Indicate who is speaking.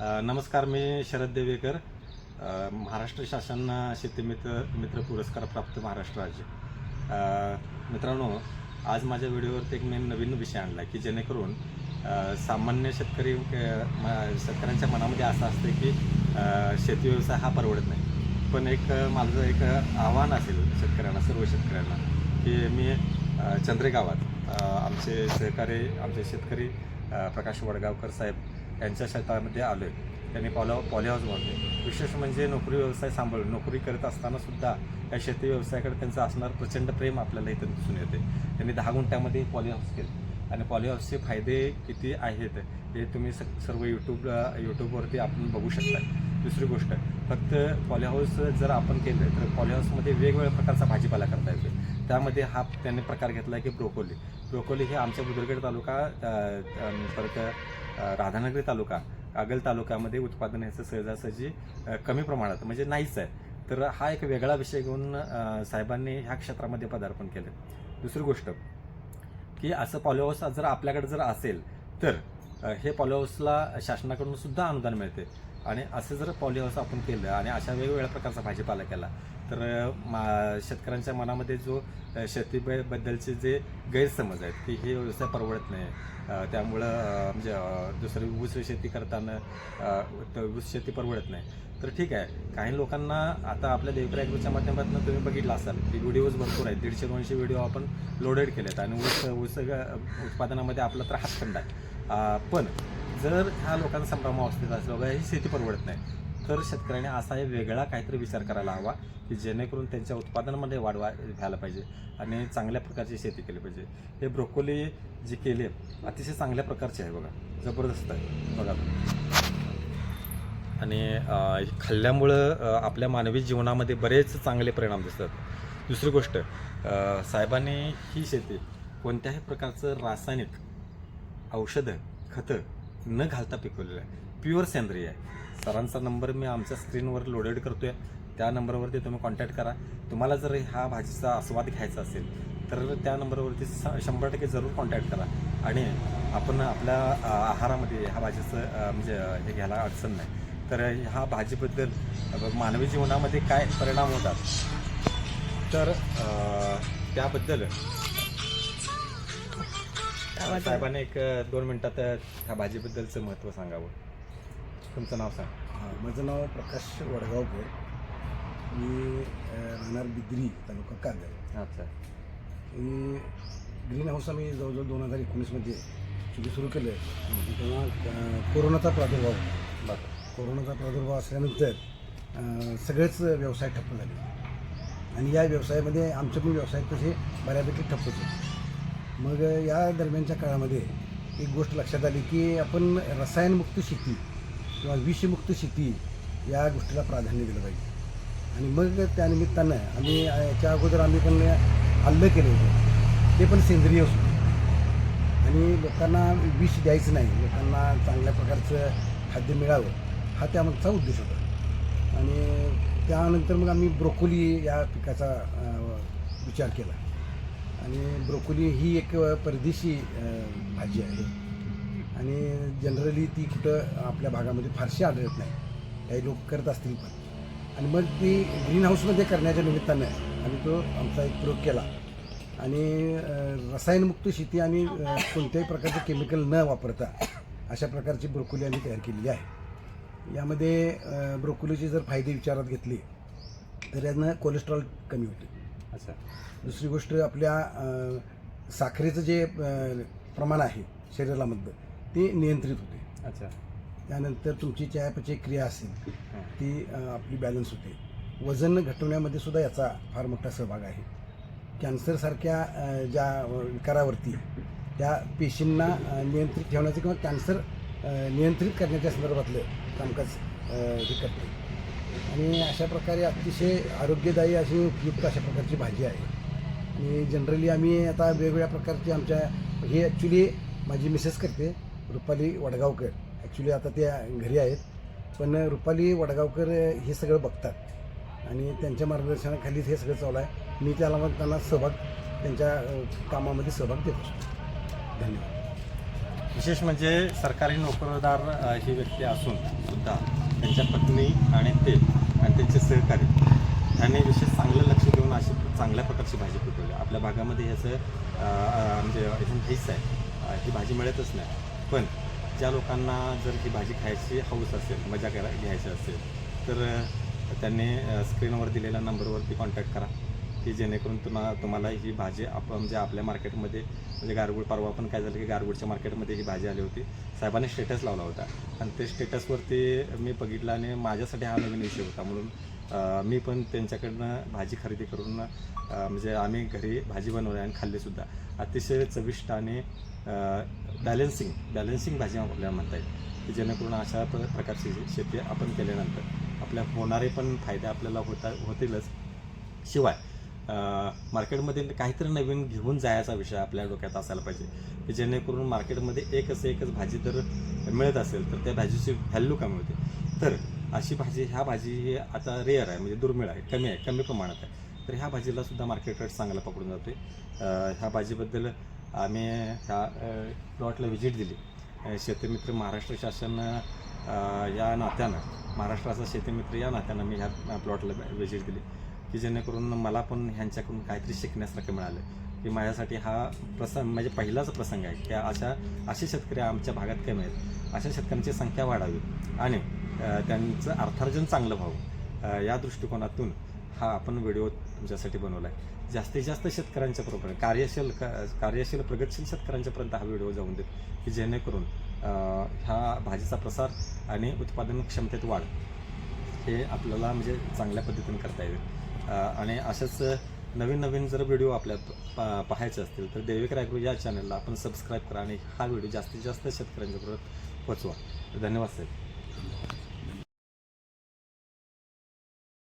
Speaker 1: नमस्कार मी शरद देवेकर. महाराष्ट्र शासन शेती मित्र मित्र पुरस्कार प्राप्त महाराष्ट्र राज्य. मित्रांनो आज माझ्या व्हिडिओवरती एक मी नवीन विषय आणला की जेणेकरून सामान्य शेतकरी म- शेतकऱ्यांच्या मनामध्ये असं असतं की शेती व्यवसाय हा परवडत नाही. पण एक माझं एक आव्हान असेल शेतकऱ्यांना सर्व शेतकऱ्यांना की मी चंद्रेगावात आमचे सहकारी आमचे शेतकरी प्रकाश वडगावकर साहेब यांच्या शेतामध्ये आलो आहे त्यांनी पॉलो पॉलीहाऊस बांधले. विशेष म्हणजे नोकरी व्यवसाय सांभाळून. नोकरी करत असताना सुद्धा या शेती व्यवसायाकडे त्यांचं असणार प्रचंड प्रेम आपल्याला इथं दिसून येते. त्यांनी दहा गुंठ्यामध्ये पॉलीहाऊस केले. केलं आणि पॉली हाऊसचे फायदे किती आहेत हे तुम्ही स सर्व यूट्यूब यूट्यूबवरती आपण बघू शकता. दुसरी गोष्ट फक्त पॉलीहाऊस जर आपण केलं तर पॉलीहाऊसमध्ये वेगवेगळ्या प्रकारचा भाजीपाला करता येतो त्यामध्ये हा त्यांनी प्रकार घेतला आहे की ब्रोकोली. ब्रोकोली हे आमच्या बुदरगड तालुका परत राधानगरी तालुका कागल तालुक्यामध्ये उत्पादन ह्याचं सहजासहजी कमी प्रमाणात म्हणजे नाहीच आहे. तर हा एक वेगळा विषय घेऊन साहेबांनी ह्या क्षेत्रामध्ये पदार्पण केलं. दुसरी गोष्ट की असं पॉलिहाऊस जर आपल्याकडे जर असेल तर हे पॉलिहाऊसला शासनाकडून सुद्धा अनुदान मिळते. आणि असं जर पॉलिहाऊस आपण केलं आणि अशा वेगवेगळ्या प्रकारचा भाजीपाला केला तर मा शेतकऱ्यांच्या मनामध्ये जो शेतीबद्दलचे जे गैरसमज आहेत की हे व्यवसाय परवडत नाही. त्यामुळं म्हणजे दुसरी ऊस शेती करताना ऊस शेती परवडत नाही. तर ठीक आहे काही लोकांना आता आपल्या देवकर ॲग्रोच्या माध्यमातून तुम्ही बघितलं असाल की व्हिडिओज भरपूर आहेत. दीडशे दोनशे व्हिडिओ आपण लोडेड केलेत आणि ऊस ऊस उत्पादनामध्ये आपला तर हातखंड आहे. पण जर ह्या लोकांना संभ्रमावस्थेत असलं बघा ही शेती परवडत नाही. तर शेतकऱ्याने असा हे वेगळा काहीतरी विचार करायला हवा की जेणेकरून त्यांच्या उत्पादनामध्ये वाढ घ्यायला व्हायला पाहिजे आणि चांगल्या प्रकारची शेती केली पाहिजे. हे ब्रोकोली जी केली आहे अतिशय चांगल्या प्रकारची आहे बघा. जबरदस्त आहे. बघा. आणि खाल्ल्यामुळं आपल्या मानवी जीवनामध्ये बरेच चांगले परिणाम दिसतात. दुसरी गोष्ट साहेबांनी ही शेती कोणत्याही प्रकारचं रासायनिक औषधं खतं न घालता पिकवलेलं आहे. प्युअर सेंद्रिय आहे. सरांचा नंबर मी आमच्या स्क्रीनवर लोडेड करतो आहे त्या नंबरवरती तुम्ही कॉन्टॅक्ट करा. तुम्हाला जर ह्या भाजीचा आस्वाद घ्यायचा असेल तर त्या नंबरवरती स- शंभर टक्के जरूर कॉन्टॅक्ट करा. आणि आपण आपल्या आहारामध्ये ह्या भाजीचं म्हणजे हे घ्यायला अडचण नाही. तर ह्या भाजीबद्दल मानवी जीवनामध्ये काय परिणाम होतात? तर त्याबद्दल साहेबांनी एक दोन मिनिटात ह्या भाजीबद्दलचं महत्त्व सांगावं. तुमचं नाव सांग.
Speaker 2: हां माझं नाव प्रकाश वडगावकर. मी राहणार बिद्री तालुका कागल
Speaker 1: अच्छा.
Speaker 2: मी ग्रीन हाऊस आम्ही जवळजवळ दोन हजार एकोणीसमध्ये ॲक्च्युली सुरू केलं आहे तेव्हा कोरोनाचा प्रादुर्भाव.
Speaker 1: बरं.
Speaker 2: कोरोनाचा प्रादुर्भाव असल्यानंतर सगळेच व्यवसाय ठप्प झाले. आणि या व्यवसायामध्ये आमचे पण व्यवसाय तसे बऱ्यापैकी ठप्पच होते मग या दरम्यानच्या काळामध्ये एक गोष्ट लक्षात आली की आपण रसायनमुक्त शेती किंवा विषमुक्त शेती या गोष्टीला प्राधान्य दिलं पाहिजे. आणि मग त्यानिमित्तानं आम्ही याच्या अगोदर आम्ही पण हल्लं केलं होतं. ते पण सेंद्रिय होतं. आणि लोकांना विष द्यायचं नाही. लोकांना चांगल्या प्रकारचं खाद्य मिळावं हा त्यामागचा उद्देश होता. आणि त्यानंतर मग आम्ही ब्रोकोली या पिकाचा विचार केला. आणि ब्रोकोली ही एक परदेशी भाजी आहे. आणि जनरली ती कुठं आपल्या भागामध्ये फारशी आढळत नाही. काही लोक करत असतील पण. आणि मग ती ग्रीन हाऊसमध्ये करण्याच्या निमित्तानं आम्ही तो आमचा एक प्रयोग केला. आणि रसायनमुक्त शेती आणि कोणत्याही प्रकारचे केमिकल न वापरता अशा प्रकारची ब्रोकोली आम्ही तयार केलेली आहे. यामध्ये ब्रोकोलीचे जर फायदे विचारात घेतले तर यानं कोलेस्ट्रॉल कमी होते.
Speaker 1: अच्छा
Speaker 2: दुसरी गोष्ट आपल्या अ, साखरेचं जे अ, प्रमाण आहे शरीरामधलं ते नियंत्रित होते.
Speaker 1: अच्छा.
Speaker 2: त्यानंतर तुमची चयापचय क्रिया असेल
Speaker 1: हां.
Speaker 2: ती अ, आपली बॅलन्स होते. वजन घटवण्यामध्ये सुद्धा याचा फार मोठा सहभाग आहे. कॅन्सरसारख्या अ, ज्या विकारावरती त्या पेशींना अ, नियंत्रित ठेवण्याचं किंवा कॅन्सर अ, नियंत्रित करण्याच्या संदर्भातलं कामकाज अ, हे करते. आणि अशा प्रकारे अतिशय आरोग्यदायी अशी उपयुक्त अशा प्रकारची भाजी आहे. आणि जनरली आम्ही आता वेगवेगळ्या प्रकारची आमच्या हे ॲक्च्युली माझी मिसेस करते रुपाली वडगावकर. ॲक्च्युली आता त्या घरी आहेत. पण रुपाली वडगावकर हे सगळं बघतात. आणि त्यांच्या मार्गदर्शनाखालीच हे सगळं चालू आहे. मी त्याला मग त्यांना सहभाग त्यांच्या कामामध्ये सहभाग देत. असतो धन्यवाद.
Speaker 1: विशेष म्हणजे सरकारी नोकरदार ही व्यक्ती असून सुद्धा त्यांच्या पत्नी आणि ते आणि त्यांचे सहकारी त्यांनी विशेष चांगलं लक्ष देऊन अशी चांगल्या प्रकारची भाजी पिकवली. आपल्या भागामध्ये ह्याचं म्हणजे इथून हेच आहे. ही भाजी मिळतच नाही. पण ज्या लोकांना जर ही भाजी खायची हौस असेल मजा करा घ्यायची असेल तर त्यांनी स्क्रीनवर दिलेल्या नंबरवरती कॉन्टॅक्ट करा. की जेणेकरून तुम्हा तुम्हाला ही भाजी आप म्हणजे आपल्या मार्केटमध्ये म्हणजे गारगुड परवा पण काय झालं की गारगुडच्या मार्केटमध्ये ही भाजी आली होती. साहेबांनी स्टेटस लावला होता. आणि ते स्टेटसवरती मी बघितलं आणि माझ्यासाठी हा नवीन विषय होता. म्हणून मी पण त्यांच्याकडनं भाजी खरेदी करून म्हणजे आम्ही घरी भाजी बनवली आणि खाल्लीसुद्धा अतिशय चविष्ट आणि बॅलेन्सिंग बॅलेन्सिंग भाजी आपल्याला म्हणता येईल. की जेणेकरून अशा प्रकारची शेती आपण केल्यानंतर आपल्या होणारे पण फायदे आपल्याला होता होतीलच. शिवाय मार्केटमध्ये काहीतरी नवीन घेऊन जायचा विषय आपल्या डोक्यात असायला पाहिजे. की जेणेकरून मार्केटमध्ये एकच एकच भाजी जर मिळत असेल तर त्या भाजीची व्हॅल्यू कमी होते. तर अशी भाजी ह्या भाजी ही आता रेअर आहे म्हणजे दुर्मिळ आहे कमी आहे कमी प्रमाणात आहे. तर ह्या भाजीला सुद्धा मार्केट रेट चांगला पकडून जातो आहे ह्या भाजीबद्दल आम्ही ह्या प्लॉटला व्हिजिट दिली. शेतीमित्र महाराष्ट्र शासन या नात्यानं महाराष्ट्राचा शेतीमित्र या नात्यानं मी ह्या प्लॉटला व्हिजिट दिली. की जेणेकरून मला पण ह्यांच्याकडून काहीतरी शिकण्यासारखं मिळालं. की माझ्यासाठी हा प्रसंग म्हणजे पहिलाच प्रसंग आहे की अशा असे शेतकरी आमच्या भागात कमी आहेत. अशा शेतकऱ्यांची संख्या वाढावी आणि त्यांचं अर्थार्जन चांगलं व्हावं. या दृष्टिकोनातून हा आपण व्हिडिओ तुमच्यासाठी बनवला आहे जास्तीत जास्त शेतकऱ्यांच्या कार्यशील क- कार्यशील प्रगतशील शेतकऱ्यांच्यापर्यंत हा व्हिडिओ जाऊन देत की जेणेकरून ह्या भाजीचा प्रसार आणि उत्पादन क्षमतेत वाढ हे आपल्याला म्हणजे चांगल्या पद्धतीने करता येईल. आणि अशाच नवीन नवीन जर व्हिडिओ आपल्या पाहायचे असतील तर देविक रायगुरू या चॅनलला आपण सबस्क्राईब करा आणि हा व्हिडिओ जास्तीत जास्त शेतकऱ्यांच्याबरोबर पोचवा धन्यवाद साहेब.